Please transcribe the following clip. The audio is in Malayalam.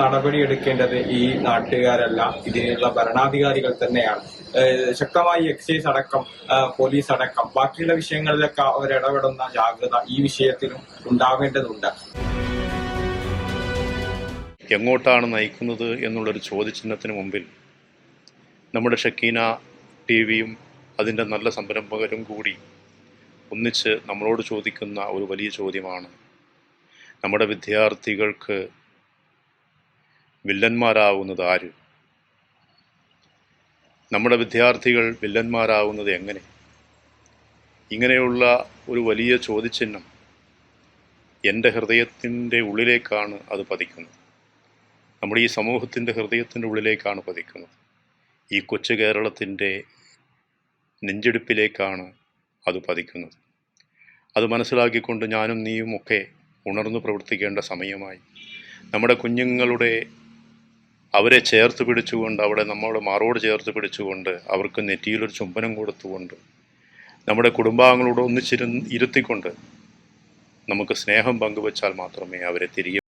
നടപടി എടുക്കേണ്ടത് ഈ നാട്ടുകാരല്ല. ഇതിനുള്ള ഭരണാധികാരികൾ തന്നെയാണ്. ശക്തമായി എക്സൈസ് അടക്കം പോലീസ് അടക്കം. ബാക്കിയുള്ള വിഷയങ്ങളിലൊക്കെ അവർ ഇടപെടുന്ന ജാഗ്രത ഈ വിഷയത്തിലും ഉണ്ടാവേണ്ടതുണ്ട്. എങ്ങോട്ടാണ് നയിക്കുന്നത് എന്നുള്ളൊരു ചോദ്യചിഹ്നത്തിന് മുമ്പിൽ നമ്മുടെ ഷക്കീന ടി വിയും അതിന്റെ നല്ല സംരംഭകരും കൂടി ഒന്നിച്ച് നമ്മളോട് ചോദിക്കുന്ന ഒരു വലിയ ചോദ്യമാണ്. നമ്മുടെ വിദ്യാർത്ഥികൾക്ക് വില്ലന്മാരാവുന്നത് ആര് നമ്മുടെ വിദ്യാർത്ഥികൾ വില്ലന്മാരാവുന്നത് എങ്ങനെ? ഇങ്ങനെയുള്ള ഒരു വലിയ ചോദ്യചിഹ്നം എന്റെ ഹൃദയത്തിന്റെ ഉള്ളിലേക്കാണ് അത് പതിക്കുന്നത്. നമ്മുടെ ഈ സമൂഹത്തിന്റെ ഹൃദയത്തിന്റെ ഉള്ളിലേക്കാണ് പതിക്കുന്നത്. ഈ കൊച്ചു കേരളത്തിന്റെ നെഞ്ചെടുപ്പിലേക്കാണ് അത് പതിക്കുന്നത്. അത് മനസ്സിലാക്കിക്കൊണ്ട് ഞാനും നീയും ഒക്കെ ഉണർന്നു പ്രവർത്തിക്കേണ്ട സമയമായി. നമ്മുടെ കുഞ്ഞുങ്ങളുടെ അവരെ ചേർത്ത് പിടിച്ചുകൊണ്ട് അവിടെ നമ്മളെ മാറോട് ചേർത്ത് പിടിച്ചുകൊണ്ട് അവർക്ക് നെറ്റിയിലൊരു ചുംബനം കൊടുത്തുകൊണ്ട് നമ്മുടെ കുടുംബാംഗങ്ങളോട് ഒന്നിച്ചിരുന്ന് ഇരുത്തിക്കൊണ്ട് നമുക്ക് സ്നേഹം പങ്കുവച്ചാൽ മാത്രമേ അവരെ തിരികെ